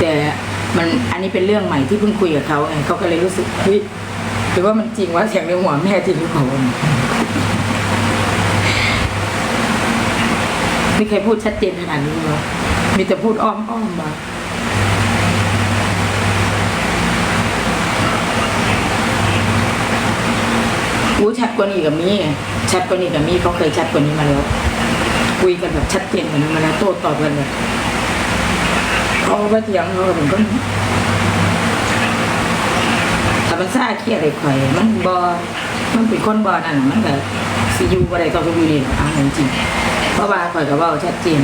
แต่มันอันนี้เป็นเรื่องใหม่ที่เพิ่งคุยกับเขาไงเขาก็เลยรู้สึกเฮ้ยหรือว่ามันจริงว่าเสียงในหัวแม่จริงหรือเปล่าไม่เคยพูดชัดเจนขนาดนี้หรอมีแต่พูดอ้อมอ้อมๆมาอู้ชัดกว่านี้กับมีไงชัดกว่านี้กับมีเขาเคยชัดกว่านี้มาแล้ว คุยกันแบบชัดเจนกว่านี้มาแล้วโต้ตอบกันแบบ เขาไปเถียงเขาผมก็แต่มันซ่าเครียดอะไรข่อย มันบอมันเป็นคนบอนั่นมันแบบซียูอะไรก็อยู่นี่แหละเอาจริงๆเพราะว่าข่อยกับว่าชัดเจน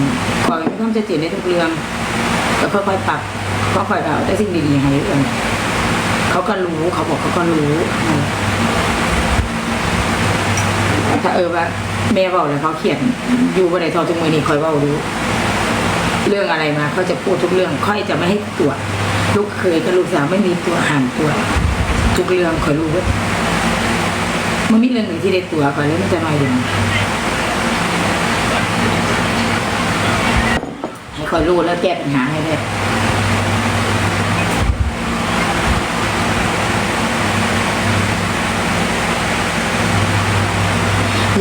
ข่อยมีความชัดเจนในทุกเรื่องแล้วค่อยๆปรับค่อยๆเอาแต่สิ่งดีๆให้เรื่องเขาก็รู้เขาบอกเขาก็รู้ถ้าเออว่าแม่เบาแล้วเขาเขียนอยู่บนไหนทอทุกมือนี่คอยเบารู้ เรื่องอะไรมาเขาจะพูดทุกเรื่อง ค่อยจะไม่ให้ตรวจลูกเคยกับลูกสาวไม่มีตัวห่านตัวทุกเรื่องคอยรู้ว่ามันมีเรื่องหนึ่งที่ได้ตัวคอยแล้วมันจะน้อยเดียวให้คอยรู้แล้วแก้ปัญหาให้ได้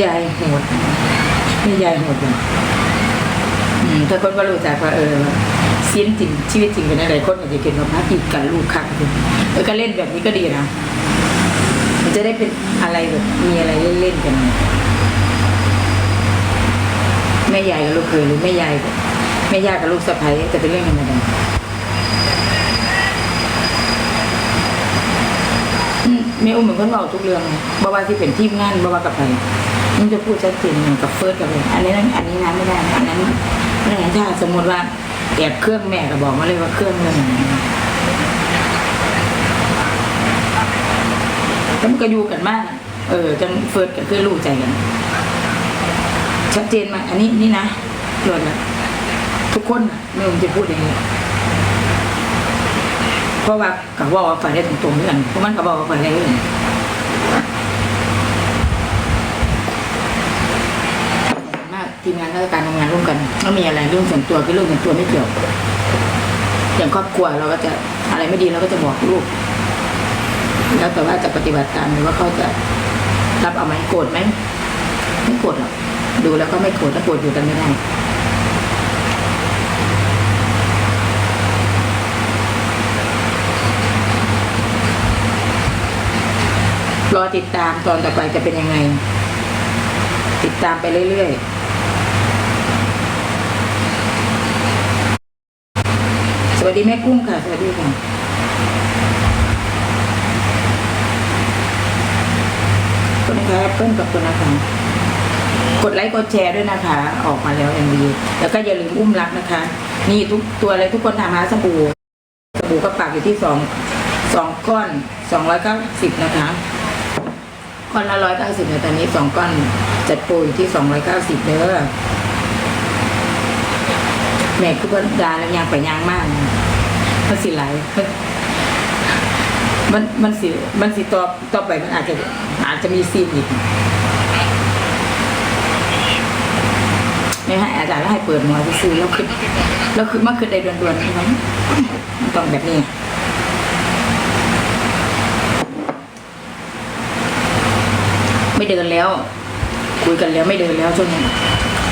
ยายโหดไม่ยายโหดเลยอื มถ้าคนก็รู้จักว่าเออซีนจริงชีวิตจริงเป็นอะไรคนอาจจะเกิดมาพักกีดกันลูกคักเออก็เล่นแบบนี้ก็ดีนะ มันจะได้เป็นอะไรแบบมีอะไรเล่นๆกันแม่ยายกับลูกเคยหรือแม่ยายกับแม่ย่ากับลูกสะใภ้จะเป็นเรื่องธรรมดาแม่อุ้มเหมือนคนเราทุกเรื่องเบ่ว่าที่เป็นทีมงานบ่ว่ากับใครมันจะพูดชัดเจนอย่างกับเฟิร์สกับอะไรอันนี้นั้นอันนี้นะไม่ได้อันนั้น ไม่ถ้าสมมติว่าแอบเครื่องแม่ก็บอกมาเลยว่าเครื่องเงไหนแล้วมันก็อยู่กันมาก เออจังเฟิร์สกับเพื่อนรู้ใจกัน ชัดเจนไหมอันนี้นี่นะรวดแล้วทุกคนไม่ว่าจะพูดอย่างนี้เพราะว่ากับว่าว่าฝ่ายได้ตรงๆเหมือนกันเพราะมันกับว่าว่าฝ่ายได้เหมือนกันมากทีมงานราชการ ร่วมกันไม่มีอะไรเรื่องส่วนตัวคือเรื่องส่วนตัวไม่เกี่ยว อย่างครอบครัวเราก็จะอะไรไม่ดีเราก็จะบอกลูก แล้วแต่ว่าจะปฏิบัติตามหรือว่าเขาจะรับเอาไหมโกรธไหมไม่โกรธหรอกดูแล้วก็ไม่โกรธถ้าโกรธอยู่กันไม่ได้รอติดตามตอนต่อไปจะเป็นยังไง ติดตามไปเรื่อยๆ วัสดีแม่กุ้งค่ะสวัสดีค่ะคุณนะคะแอปเปิ้ลกับคุณนะคะกดไลค์กดแชร์ด้วยนะคะ ออกมาแล้วอย่างดี แล้วก็อย่าลืมอุ้มรักนะคะ นี่ทุกตัวเลยทุกคนถามหาสบู่สบู่ก็ฝากอยู่ที่สองสองก้อนสองร้อยเก้าสิบนะคะก้อนละร้อยเก้าสิบในตอนนี้สองก้อนจัดโปรอยู่ที่สองร้อยเก้าสิบเด้อ แม่คือว่าดาแล้วยางไปยางมากมันสิไหลมันมันสิมันสิต่อต่อไปมันอาจจะอาจจะมีซีนอีกไม่ให้อาจารย์แล้วให้เปิดหมอซื้อแล้วคือแล้วคือมาคือได้ด่วนๆใช่ไหมต้องแบบนี้ไม่เดินแล้ว คุยกันแล้วไม่เดินแล้วช่วงนี้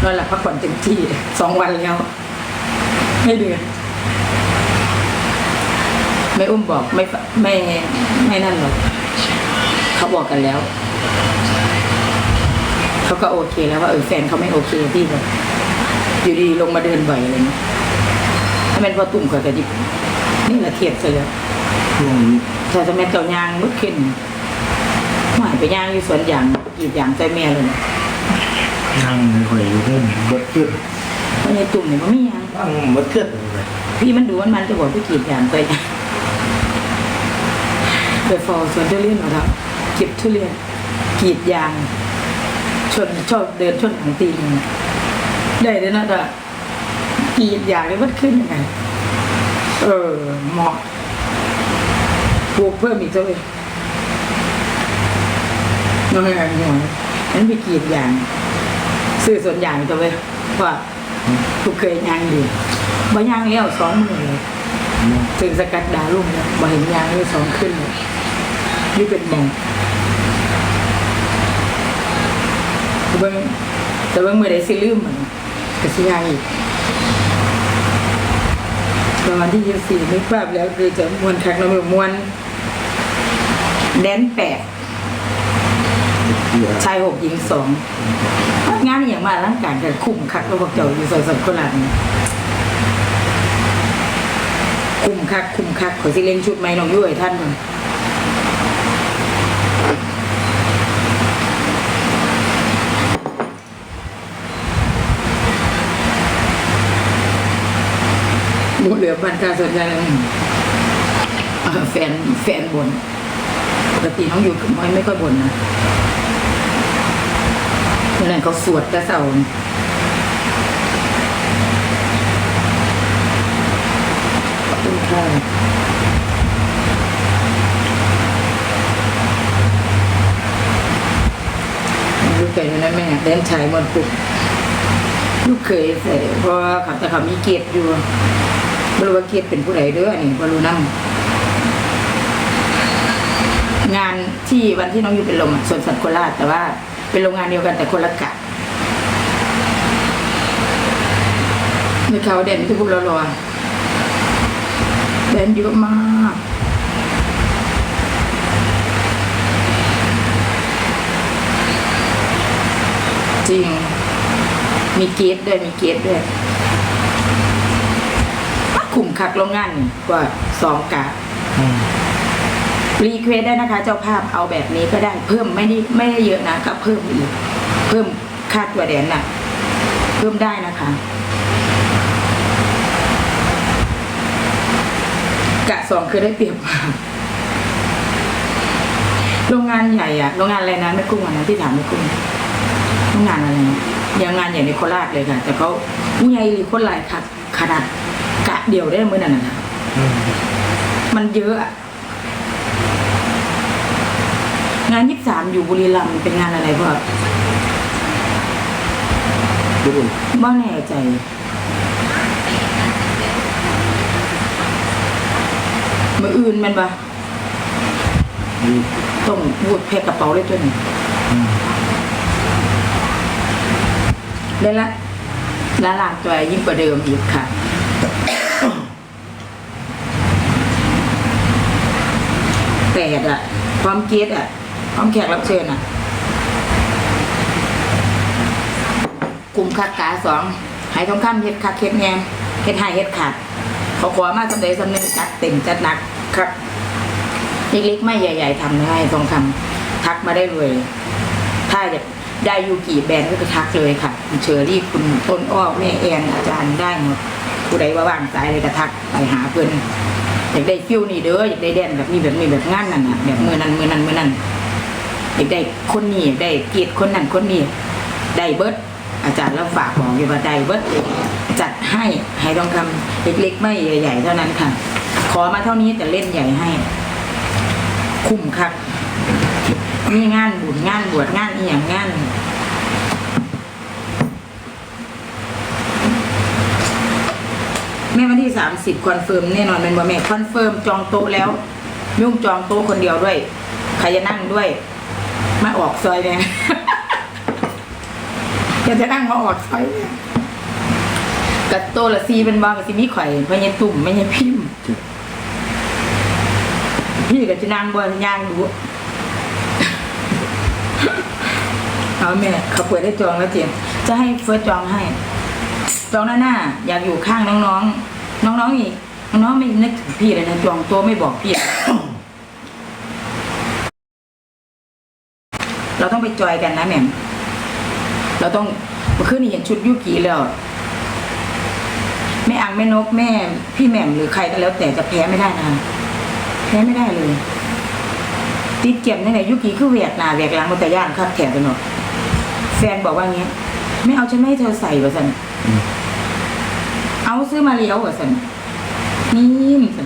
นอนหลับพักผ่อนเต็มที่สองวันแล้ว ไม่เดินไม่อุ้มบอกไม่ไม่ไม่นั่นหรอกเขาบอกกันแล้ว เขาก็โอเคแล้วว่าเออแฟนเขาไม่โอเคที่แบบอยู่ดีลงมาเดินบ่อยอะไรเงี้ยถ้าเป็นพอตุ่มก็จะดิบนี่ละเทียบเสียช่วถ้าจะแม่เก่ายางมุดขึ้นหายไปย่างอยู่สวนยางกีดยางใจแม่เลยนะนั่งไม่ค่อยอยู่เพิ่นเบิดขึ้นาะในตุ่มเนี่ยมันไม่ยังนั่งเบิดขึ้นเลยพี่มันดูมันมันจะบอกพี่กรีดยางไปไปฟอสวนทุเรียนเหรอครับเก็บทุเรียนกรีดยาง ชนชอบเดินชนของตีนได้เลยนะจ๊ะกรีดยางเลยมันขึ้นยังไงเออเหมาะปลูกเพิ่มอีกเท่าไหร่น้อยอะไรหน่อยนั้นไปกรีดยาง ซื้อส่วนยางตัวไปว่า ทุกเคยยางดีบ่ยางแล้วสองมือเลยถึงสกัดดาลุ่มเนี่ยบ่เห็นยางเลยสองขึ้นเลยนี่เป็นมองเบิ้งแต่เบิ้งมือใดสิลืมมือนกระสิยางอีกประมาณที่ยี่สี่ไม่ภาพแล้วคือจะมวนคักแล้วมวนแดนแปด ชายหกหญิงสองงานอย่างมาร่างกายกันคุ้มคักแล้วพวกเจ้าอยู่ซอยสันคนละนี่คุ้มคักคุ้มคักขอสิเล่นชุดไหมน้องยุ้ยท่านมันหมดเหลือพันกาสนใจแล้วแฟนแฟนบ่นปกติน้องอยู่ไม่ไม่ค่อยบ่นนะ เมื่อนั้นเขาสวดแต่เสาร์ขอบคุณค่ะลูกเขยนะแม่เล่นชายมนปุกลูกเคยใส่เพราะว่าเขาแต่เขามีเกียรติอยู่ไม่รู้ว่าเกียรติเป็นผู้ใดเด้อนี่ไม่รู้นั่งงานที่วันที่น้องอยู่เป็นลมอะสวนสัตว์โคราชแต่ว่า เป็นโรงงานเดียวกันแต่คนละกะในเขาเด่นที่พวกเรารอเด่นเยอะมากจริง มีเกตด้วยมีเกตด้วยขุมคักโรงงานกว่าสองกะ รีเควสได้นะคะ เจ้าภาพเอาแบบนี้ก็ได้เพิ่มไม่ได้ไม่ได้เยอะนะก็เพิ่มอีกเพิ่มค่าตัวแดนน่ะ เพิ่มได้นะคะกะสองคือได้เปรียบมาโรงงานใหญ่อะโรงงานอะไรนะแม่กุ้งอะนะที่ถามแม่กุ้งโรงงานอะไรนะยังงานใหญ่ในโคราชเลยค่ะ แต่เขาผู้ใหญ่หรือคนหลายค่ะขนาดกะเดียวได้เมื่อนั้นนะมันเยอะอะ งานยี่สามอยู่บุรีรัมย์เป็นงานอะไรพ่อดูบ่แน่ใจมืออื่นแมันปะดูต้องพูดแพ็กกระเป๋าเลยตัวนี้ได้ละละลางตัวยิ่งกว่าเดิมอีกค่ะ แปดอะความเกตอะ ความแขกรับเชิญอะกลุ่มคักกาสองหายทองคำเฮ็ดคักเฮ็ดแงงเฮ็ดหายเฮ็ดขาดเขาขอมาสำเร็จสำเร็จจัดเต็มจัดหนักครับเล็กๆไม่ใหญ่ ๆทำให้ทองคำทักมาได้เลย ถ้าอยากได้ยูกี่แบรนด์ก็ไปทักเลยค่ะคุณเชอรี่คุณต้นอ้อแม่แอนอาจารย์ได้หมดผู้ใดว่าว่างสายเลยก็ทักไปหาเพื่อนอยากได้ฟิวนี่เด้ออยากได้แดนแบบนี้แบบนี้แบบงานนั่นน่ะแบบมือนั้นมือนั้นมือนั้น อยากได้คนนี้อยากได้เกียรติคนนั้นคนนี้ได้เบิร์ดอาจารย์แล้วฝากบอกอยู่ว่าได้เบิร์ดจัดให้ให้ทองคำเล็กๆไม่ใหญ่ๆเท่านั้นค่ะ ขอมาเท่านี้แต่เล่นใหญ่ให้ คุ้มคักมีงานบุญงานบวชงานอีหยังงานแม่วันที่สามสิบคอนเฟิร์มแน่นอนเป็นบ่แม่คอนเฟิร์มจองโต๊ะแล้ว ยุ่งจองโต๊ะคนเดียวด้วยใครจะนั่งด้วย มาออกซอยแม่จะจะนั่งมาออกซอยแม่กับโตละซีเป็นบ้ากับซีมีไข่พญาตุ่มไม่ใช่พิมพ์พี่กับจะนั่งบนย่างดูเอาแม่เขาเปิดได้จองแล้วเจียมจะให้เฟิร์สจองให้ จองหน้าหน้า อยากอยู่ข้างน้องๆน้องๆอีกน้องไม่นึกถึงพี่เลยนะจองตัวไม่บอกพี่ เราต้องไปจอยกันนะแม่มเราต้องเมื่อคืนนี้เห็นชุดยุกีแล้วแม่อังแม่นกแม่พี่แหม่มหรือใครก็แล้ว แต่จะแพ้ไม่ได้นะแพ้ไม่ได้เลย ติดเก็บยังไงยุกีคือแหวกหน้าแหวกหลังมันแต่ย่านคักแถบไปหมดแฟนบอกว่างี้ไม่เอาฉันไม่ให้เธอใส่ว่าสันเอาซื้อมาเลี้ยวว่าสันนี่สัน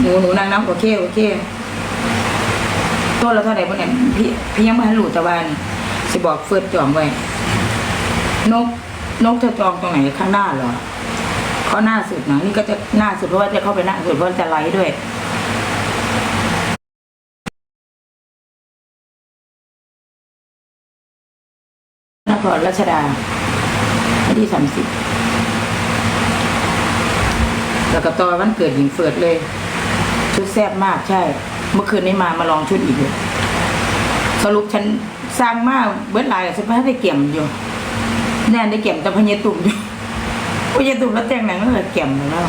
หนูหนูนางน้ำโอเคโอเค ตัวเราเท่าไหร่พวกเนี่ยพี่พี่ยังไม่ทันรู้แต่ว่านี่สิบอกเฟิร์สจองไว้ นก นกเธอจองตรงไหนข้างหน้าเหรอเพราหน้าสุดนะนี่ก็จะหน้าสุดเพราะว่าจะเข้าไปหน้าสุดเพราะจะไลฟ์ด้วยนครรัชดาวันที่สามสิบแล้วก็ต่อวันเกิดหญิงเฟิร์ดเลย ชุดแซ่บมากใช่ เมื่อคืนนี้มามาลองชุดอีกเลยสรุปฉันสร้างมากเบิร์ดลน์ฉันไม่ได้เกี่ยมอยู่แน่นได้เกี่ยมแต่พญตุ่มอยู่พญตุ่มแล้วแต่งหนังก็เลยเกี่ยมแล้ว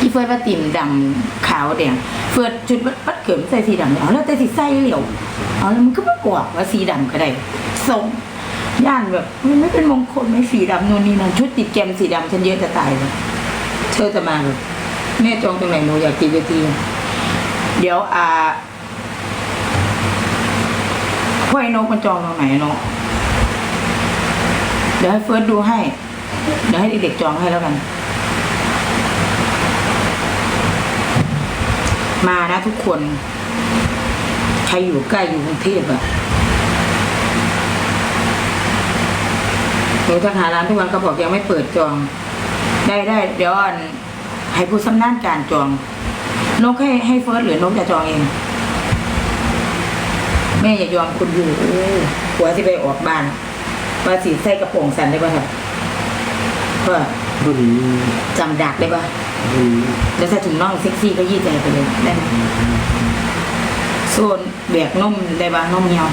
อีเฟิร์ดว่าติ่มดำขาวแดงเฟิร์ดชุดปัดเกิดใส่สีดำเอาแล้วแต่สีใส่เหลียวเอาแล้วมันก็ไมากว่าว่าสีดำก็ได้ทรงย่านแบบมันไม่เป็นมงคลไม่สีดำนู่นนี่นั่นชุดติดแกมสีดำฉันเยอะจะตายเลยเธอจะมาเลยแม่จองตรงไหนหนูอยากตีเวที เดี๋ยวอ่าพ่อไอ้นกมันจองตรงไหนเนาะเดี๋ยวให้เฟิร์สดูให้ เดี๋ยวให้เด็กจองให้แล้วกัน มานะทุกคน ใครอยู่ใกล้อยู่กรุงเทพอะหนูทักหาร้านทุกวันก็บอกยังไม่เปิดจอง ได้ได้เดี๋ยวให้ผู้สำนักการจอง นกให้ให้เฟิร์สหรือนกจะจองเอง แม่อย่ายอมคุณอยู่เอ้ยหัวที่ไปออกบ้านว่าสีใส่กระโปรงสันได้ป่ะครับก็บุหรี่จำดักได้ป่ะบุหรี่แล้วใส่ถุงน่องเซ็กซี่ก็ยี่ใจไปเลยได้ไหมโซนแบกนมได้ป่ะนมเหี่ยว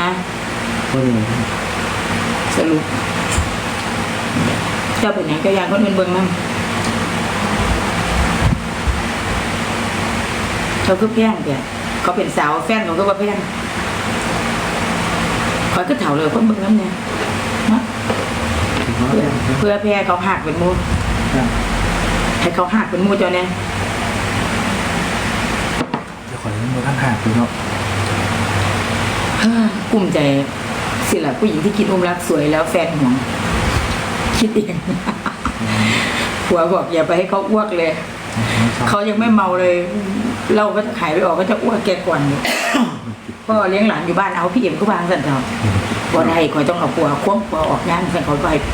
ฮะบุหรี่สรุปเจ้าเป็นไหนก็อยางคนอื่นเบิ่งมั่ง เขาคือแพงเดียเขาเป็นสาวแฟนของก็ว่าแพงคอยก็เถ่าเลยคนเบิ่งน้ำเนี่ยเนาะถือว่าเพื่อแพงเพื่อแพ้เขาหักเป็นหมูครับให้เขาหักเป็นหมูเจ้าเนี่ยเดี๋ยวขอเล่นมือข้างหางดูเนาะเฮ้อกลุ้มใจสิละผู้หญิงที่คิดอุ้มรักสวยแล้วแฟนห่วงคิดเองผัวบอกอย่าไปให้เขาอ้วกเลย เขายังไม่เมาเลย เราก็จะขายไปออกก็จะอ้วกแกก่อนอยู่พ่อเลี้ยงหลานอยู่บ้านเอาพี่เอ็มก็วางสันเถอะบ่ได้คอยต้องเอาปัวควงปัวออกงานสันเขาก็ให้ไป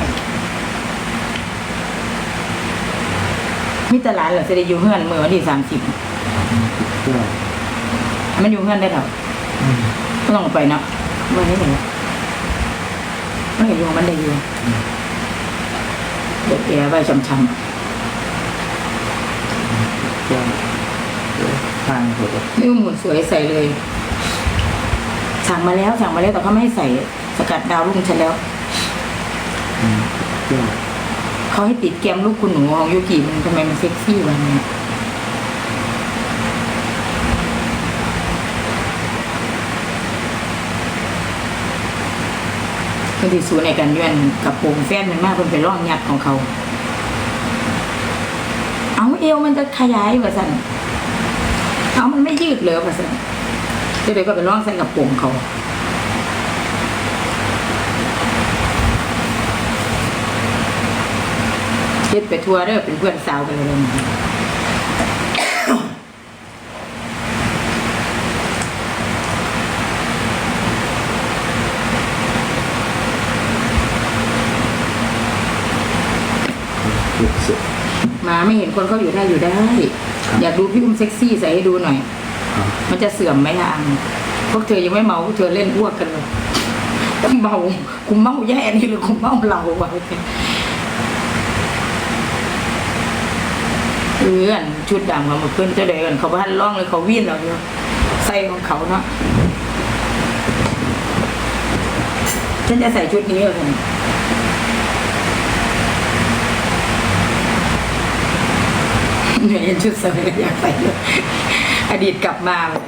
มิตรหลานเหรอจะได้อยู่เฮือนเมื่อวันที่สามสิบมันอยู่เฮือนได้เถอะก็ต้องเอาไปเนาะวันนี้เห็นไม่เห็นอยู่มันได้อยู่เด็กแอร์ไว้ช้ำก็ ทางหัวๆนิ้วหมุนสวยใส่เลย สั่งมาแล้วสั่งมาแล้วแต่เขาไม่ให้ใส่สกัดดาวรุ่งฉันแล้วอืมก็เขาให้ติดแกมลูกคุณหนูของยูกิมันทำไมมันเซ็กซี่วันนี้คนที่สูในการย้อนกับโปรงแฟนมันมากเป็นไปร่องยัดของเขา เอาเอวมันจะขยายว่าสัน เอามันไม่ยืดเลยว่าสันจะเดี๋ยวก็ไปร่องใส่กับโปรงเขาเฮ็ดไปทัวร์เด้อเป็นเพื่อนสาวกันเลยนะสุด ไม่เห็นคนเขาอยู่ได้อยู่ได้ อยากดูพี่อุ้มเซ็กซี่ใส่ให้ดูหน่อยครับมันจะเสื่อมไหมล่ะอังพวกเธอยังไม่เมาพวกเธอเล่นอ้วกกันเลยต้องเมากูเมาแย่นี่หรือกูเมาเราวะเอือนชุดดำของมันเพื่อนเจ้าเด็กันเขาบ้านร่องเลยเขาวิ่งเราอยู่ใส่ของเขาเนาะฉันจะใส่ชุดนี้เหร อคุณเนี่ยเห็นชุดสวยอยากใส่เลยอดีตกลับมาเลย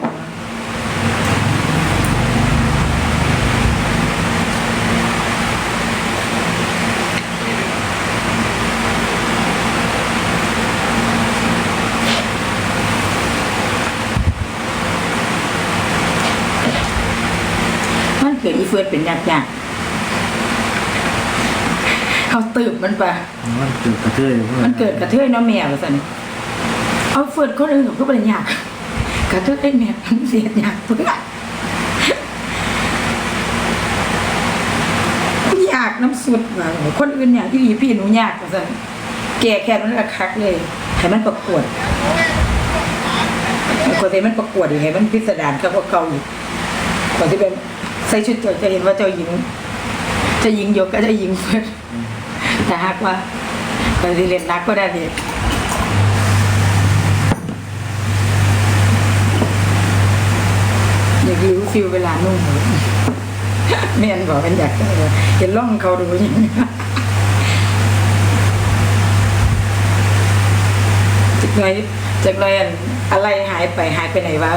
มันเกิดอีเฟิร์ดเป็นยากยากๆเขาตืบมันไปมันเกิดกระเทยมันเกิดกระเทยเนาะแม่ว่าสัน เอาเฟิร์ดคนอื่นเขาก็เป็นยากกระเทยแม่มันเสียยากเพื่อนยากน้ำสุดมาคนอื่นอย่างที่พี่หนูยากกว่าสันแก่แค่นั้นละคักเลยให้มันประกวดคนที่มันประกวดอีกให้มันพิสดารครับกว่าเกาอีกคนที่เป็นใส่ชุดตัวจะเห็นว่าเจ้าหญิงจะหญิงยกก็จะหญิงเฟิร์สแต่หากว่าคนที่เรียนนักก็ได้ดีอยากรู้ ฟิลเวลานุ่งหูแม่นบอกกันอยากเลยเห็นร่องเขาดูอย่างนี้จากหน่อยจากหน่อยอะไรหายไปหายไปไหนวะ